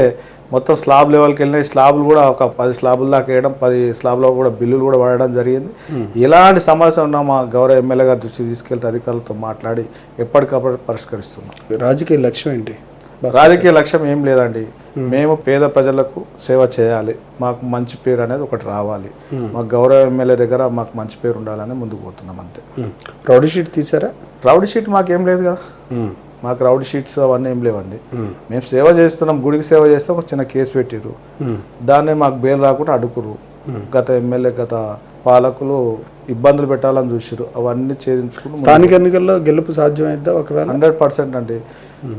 మొత్తం స్లాబ్ లెవెల్కి వెళ్ళినాయి స్లాబ్లు కూడా ఒక పది స్లాబుల దాకా వేయడం పది స్లాబ్లో కూడా బిల్లులు కూడా పడడం జరిగింది. ఎలాంటి సమస్య ఉన్నా మా గౌరవ ఎమ్మెల్యే గారి దృష్టికి తీసుకెళ్తే అధికారులతో మాట్లాడి ఎప్పటికప్పుడు పరిష్కరిస్తున్నాం. రాజకీయ లక్ష్యం ఏంటి? రాజకీయ లక్ష్యం ఏం లేదండి. మేము. పేద ప్రజలకు సేవ చేయాలి. మాకు మంచి పేరు అనేది ఒకటి రావాలి. మా గౌరవ ఎమ్మెల్యే దగ్గర మాకు మంచి పేరు ఉండాలని ముందుకు పోతున్నాం అంతే. రౌడీ షీట్ తీసారా? రౌడీ షీట్ మాకేం లేదు కదా. మాకు రౌడీ షీట్స్ అవన్నీ ఏం లేవండి. మేము. సేవ చేస్తున్నాం గుడికి సేవ చేస్తే ఒక చిన్న కేసు పెట్టిర్రు. ఉమ్. దాన్ని మాకు బెయిల్ రాకుండా అడుగురు గత ఎమ్మెల్యే గత పాలకులు ఇబ్బందులు పెట్టాలని చూసిరు అవన్నీ ఛేదించుకుని స్థానిక ఎన్నికల్లో గెలుపు సాధ్యమైద్దా ఒకవేళ? హండ్రెడ్ పర్సెంట్ అండి.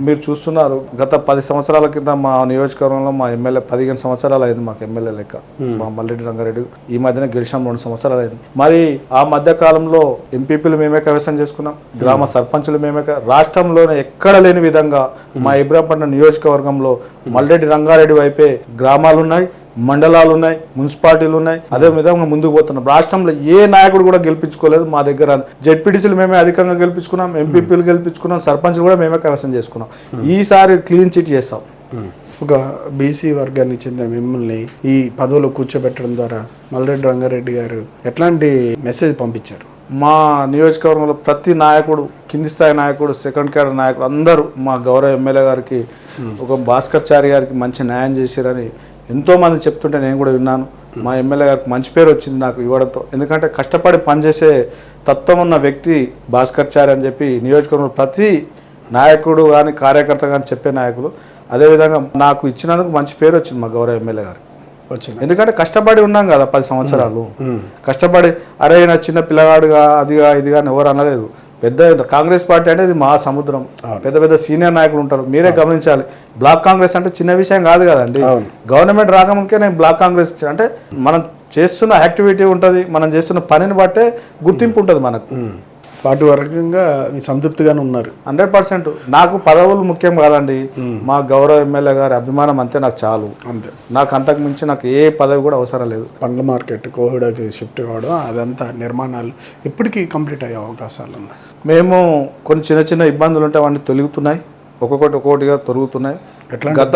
మీరు చూస్తున్నారు గత పది సంవత్సరాల కింద మా నియోజకవర్గంలో మా ఎమ్మెల్యే పదిహేను సంవత్సరాలు అయింది మాకు ఎమ్మెల్యే లెక్క. మా మల్లెడ్డి రంగారెడ్డి ఈ మధ్యన గెలిచాం రెండు సంవత్సరాలు అయింది. మరి ఆ మధ్య కాలంలో ఎంపీపీలు మేమే కైవసం చేసుకున్నాం గ్రామ సర్పంచులు మేమే రాష్ట్రంలోనే ఎక్కడ లేని విధంగా మా ఇబ్రాపట్నం నియోజకవర్గంలో మల్లెడ్డి రంగారెడ్డి వైపే గ్రామాలు ఉన్నాయి మండలాలు ఉన్నాయి మున్సిపాలిటీలు ఉన్నాయి అదే విధంగా ముందుకు పోతున్నాం. రాష్ట్రంలో ఏ నాయకుడు కూడా గెలిపించుకోలేదు మా దగ్గర. జెడ్పీటీసీలు మేమే అధికంగా గెలిపించుకున్నాం ఎంపీపీలు గెలిపించుకున్నాం సర్పంచ్లు కూడా మేమే కైవసం చేసుకున్నాం. ఈసారి క్లీన్ చిట్ చేస్తాం. ఉమ్. ఒక బీసీ వర్గానికి చెందిన మిమ్మల్ని ఈ పదవిలో కూర్చోబెట్టడం ద్వారా మల్రెడ్డి రంగారెడ్డి గారు ఎట్లాంటి మెసేజ్ పంపించారు? మా నియోజకవర్గంలో ప్రతి నాయకుడు కింది స్థాయి నాయకుడు సెకండ్ క్యాడర్ నాయకుడు అందరూ మా గౌరవ ఎమ్మెల్యే గారికి ఒక భాస్కర్ చారి గారికి మంచి న్యాయం చేశారని ఎంతో మంది చెప్తుంటే నేను కూడా విన్నాను. మా ఎమ్మెల్యే గారికి మంచి పేరు వచ్చింది నాకు ఇవ్వడంతో. ఎందుకంటే కష్టపడి పనిచేసే తత్వం ఉన్న వ్యక్తి భాస్కర్ చారి అని చెప్పి నియోజకవర్గంలో ప్రతి నాయకుడు కానీ కార్యకర్త కానీ చెప్పే నాయకులు. అదేవిధంగా నాకు ఇచ్చినందుకు మంచి పేరు వచ్చింది మా గౌరవ ఎమ్మెల్యే గారికి. వచ్చింది. ఎందుకంటే కష్టపడి ఉన్నాం కదా పది సంవత్సరాలు. కష్టపడి అరే నా చిన్న పిల్లగాడుగా అదిగా ఇదిగా ఎవరు అనలేదు. పెద్ద కాంగ్రెస్ పార్టీ అంటే ఇది మహా సముద్రం పెద్ద పెద్ద సీనియర్ నాయకులు ఉంటారు. మీరే గమనించాలి. బ్లాక్ కాంగ్రెస్ అంటే చిన్న విషయం కాదు కదండి. గవర్నమెంట్ రాకముందుకే నేను బ్లాక్ కాంగ్రెస్. అంటే మనం చేస్తున్న యాక్టివిటీ ఉంటుంది మనం చేస్తున్న పనిని బట్టే గుర్తింపు ఉంటుంది మనకు. పార్టీ వర్గంగా సంతృప్తిగానే ఉన్నారు. Hundred percent. నాకు పదవులు ముఖ్యం కాదండి. మా గౌరవ ఎమ్మెల్యే గారి అభిమానం అంతే నాకు చాలు. అంతే. నాకు అంతకు మించి నాకు ఏ పదవి కూడా అవసరం లేదు. పండ్ల మార్కెట్ కోహుడకి షిఫ్ట్ కావడం అదంతా నిర్మాణాలు ఇప్పటికీ కంప్లీట్ అయ్యే అవకాశాలు ఉన్నాయి. మేము కొన్ని చిన్న చిన్న ఇబ్బందులు ఉంటే అవన్నీ తొలుగుతున్నాయి. ఒక్కొక్కటి ఒక్కొక్కటిగా తొలుగుతున్నాయి. గత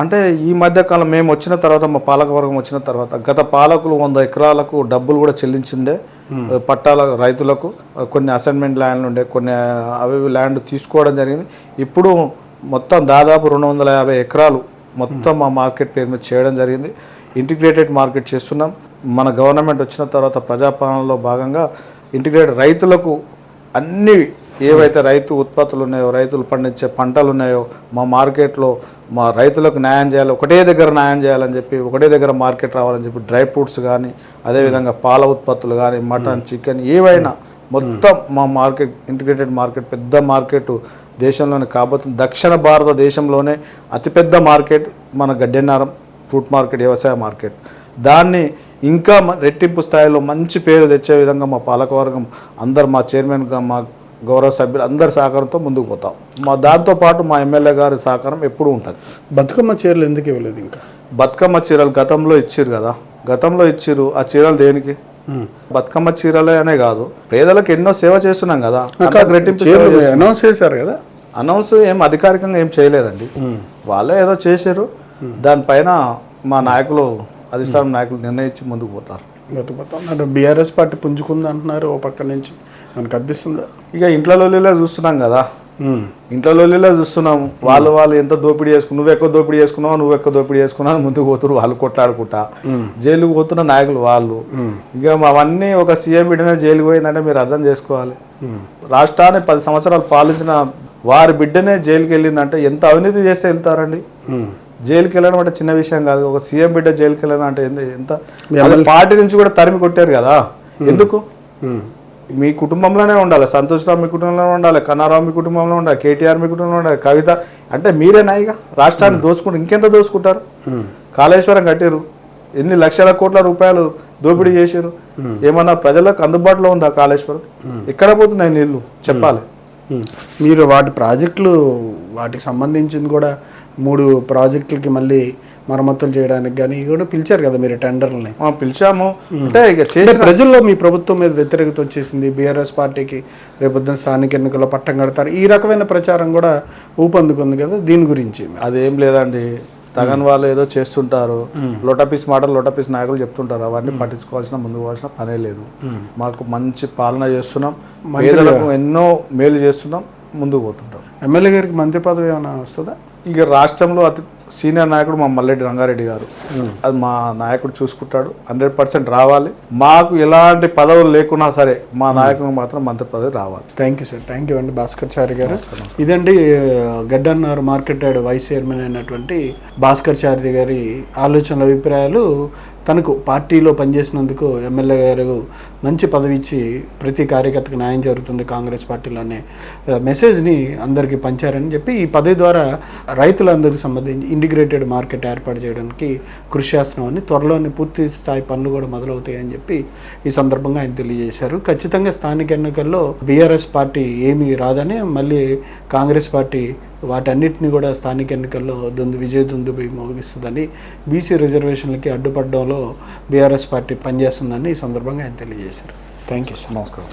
అంటే ఈ మధ్య కాలం మేము వచ్చిన తర్వాత మా పాలకవర్గం వచ్చిన తర్వాత గత పాలకులు వంద ఎకరాలకు డబ్బులు కూడా చెల్లించిండే పట్టాల రైతులకు కొన్ని అసైన్మెంట్ ల్యాండ్లు ఉండే కొన్ని అవి ల్యాండ్ తీసుకోవడం జరిగింది. ఇప్పుడు మొత్తం దాదాపు రెండు వందల యాభై ఎకరాలు మొత్తం మా మార్కెట్ పేరు మీద చేయడం జరిగింది. ఇంటిగ్రేటెడ్ మార్కెట్ చేస్తున్నాం. మన గవర్నమెంట్ వచ్చిన తర్వాత ప్రజాపాలనలో భాగంగా ఇంటిగ్రేటెడ్ రైతులకు అన్ని ఏవైతే రైతు ఉత్పత్తులు ఉన్నాయో రైతులు పండించే పంటలు ఉన్నాయో మా మార్కెట్లో మా రైతులకు న్యాయం చేయాలి ఒకటే దగ్గర న్యాయం చేయాలని చెప్పి ఒకటే దగ్గర మార్కెట్ రావాలని చెప్పి డ్రై ఫ్రూట్స్ కానీ అదేవిధంగా పాల ఉత్పత్తులు కానీ మటన్ చికెన్ ఏవైనా మొత్తం మా మార్కెట్ ఇంటిగ్రేటెడ్ మార్కెట్ పెద్ద మార్కెట్ దేశంలోనే కాబోతుంది దక్షిణ భారతదేశంలోనే అతిపెద్ద మార్కెట్ మన గడ్డెన్నారం ఫ్రూట్ మార్కెట్ వ్యవసాయ మార్కెట్. దాన్ని ఇంకా రెట్టింపు స్థాయిలో మంచి పేరు తెచ్చే విధంగా మా పాలకవర్గం అందరు మా చైర్మన్గా మా గౌరవ సభ్యులు అందరి సహకారంతో ముందుకు పోతాం. మా దాంతో పాటు మా ఎమ్మెల్యే గారి సహకారం ఎప్పుడూ ఉంటుంది. బతుకమ్మ చీరలు ఎందుకు ఇవ్వలేదు ఇంకా? బతుకమ్మ చీరలు గతంలో ఇచ్చిర్రు కదా. గతంలో ఇచ్చిర్రు. ఆ చీరలు దేనికి. బతుకమ్మ చీరలే అనే కాదు. పేదలకు ఎన్నో సేవ చేస్తున్నాం కదా. అనౌన్స్ చేశారు కదా. అనౌన్స్ ఏం అధికారికంగా ఏం చేయలేదండి. వాళ్ళే ఏదో చేశారు. దానిపైన మా నాయకులు అధిష్టానం నాయకులు నిర్ణయించి ముందుకు పోతారు. బీఆర్ఎస్ పార్టీ పుంజుకుంది అంటున్నారు ఓ పక్క నుంచి. మనకు అనిపిస్తుందా ఇక ఇంట్లో చూస్తున్నాం కదా. ఇంట్లో చూస్తున్నాము. వాళ్ళు వాళ్ళు ఎంత దోపిడీ చేసుకున్నావు నువ్వు ఎక్కువ దోపిడీ చేసుకున్నావు నువ్వు ఎక్కువ దోపిడీ చేసుకున్నావు ముందుకు పోతున్నారు వాళ్ళు కొట్లాడుకుంటా. జైలుకు పోతున్న నాయకులు వాళ్ళు. ఇక అవన్నీ ఒక సీఎం బిడ్డనే జైలుకు పోయిందంటే మీరు అర్థం చేసుకోవాలి. రాష్ట్రాన్ని పది సంవత్సరాలు పాలించిన వారి బిడ్డనే జైలుకి వెళ్ళిందంటే ఎంత అవినీతి చేస్తే వెళ్తారండి. జైలుకి వెళ్ళడం అంటే చిన్న విషయం కాదు. ఒక సీఎం బిడ్డ జైలుకి వెళ్ళడం అంటే ఎంత పార్టీ నుంచి కూడా తరిమి కొట్టారు కదా. ఎందుకు. మీ కుటుంబంలోనే ఉండాలి. సంతోష్ రావు మీ కుటుంబంలోనే ఉండాలి. కన్నారావు మీ కుటుంబంలో ఉండాలి. కేటీఆర్ మీ కుటుంబంలో ఉండాలి. కవిత అంటే మీరేనా ఇక రాష్ట్రాన్ని దోచుకుంటారు ఇంకెంత దోచుకుంటారు. కాళేశ్వరం కట్టారు ఎన్ని లక్షల కోట్ల రూపాయలు దోపిడీ చేశారు ఏమన్నా ప్రజలకు అందుబాటులో ఉందా కాళేశ్వరం? ఎక్కడ పోతున్నాయి నీళ్ళు? చెప్పాలి. మీరు వాటి ప్రాజెక్టులు వాటికి సంబంధించింది కూడా మూడు ప్రాజెక్టులకి మళ్ళీ మరమ్మతులు చేయడానికి కానీ కూడా పిలిచారు కదా మీరు టెండర్లని. పిలిచాము. అంటే ఇక చేసిన ప్రజల్లో మీ ప్రభుత్వం మీద వ్యతిరేకత వచ్చేసింది. బీఆర్ఎస్ పార్టీకి రేపొద్దున స్థానిక ఎన్నికల్లో పట్టం కడతారు. ఈ రకమైన ప్రచారం కూడా ఊపందుకుంది కదా దీని గురించి. అదేం లేదండి. తగన్ వాళ్ళు ఏదో చేస్తుంటారు. లోటపీస్ మాటలు లోటపీస్ నాయకులు చెప్తుంటారు. అవన్నీ పట్టించుకోవాల్సిన ముందు పోవాల్సిన పనే లేదు. మాకు మంచి పాలన చేస్తున్నాం. ఎన్నో మేలు చేస్తున్నాం. ముందుకు పోతుంటాం. ఎమ్మెల్యే గారికి మంత్రి పదవి ఏమైనా వస్తుందా? ఇక రాష్ట్రంలో అతి సీనియర్ నాయకుడు మా మల్లెడ్డి రంగారెడ్డి గారు. అది మా నాయకుడు చూసుకుంటాడు. హండ్రెడ్ పర్సెంట్ రావాలి. మాకు ఎలాంటి పదవులు లేకున్నా సరే మా నాయకునికి మాత్రం మంత్రి పదవి రావాలి. Thank you sir thank you అండి భాస్కర్ చారి గారు. ఇదండి Gaddiannaram market yard vice chairman అయినటువంటి భాస్కర్ చారి గారి ఆలోచనల అభిప్రాయాలు. తనకు పార్టీలో పనిచేసినందుకు ఎమ్మెల్యే గారు మంచి పదవి ఇచ్చి ప్రతి కార్యకర్తకు న్యాయం జరుగుతుంది కాంగ్రెస్ పార్టీలో అనే మెసేజ్ని అందరికీ పంచారని చెప్పి ఈ పదవి ద్వారా రైతులందరికీ సంబంధించి ఇంటిగ్రేటెడ్ మార్కెట్ ఏర్పాటు చేయడానికి కృషి చేస్తున్నామని త్వరలోనే పూర్తి స్థాయి పనులు కూడా మొదలవుతాయని చెప్పి ఈ సందర్భంగా ఆయన తెలియజేశారు. ఖచ్చితంగా స్థానిక ఎన్నికల్లో బీఆర్ఎస్ పార్టీ ఏమీ రాదని మళ్ళీ కాంగ్రెస్ పార్టీ వాటన్నిటిని కూడా స్థానిక ఎన్నికల్లో దుందు విజయ దుందుబి మోగిస్తుందని బీసీ రిజర్వేషన్లకి అడ్డుపడడంలో బీఆర్ఎస్ పార్టీ పనిచేస్తుందని ఈ సందర్భంగా ఆయన తెలియజేశారు. థ్యాంక్ యూ సార్ నమస్కారం.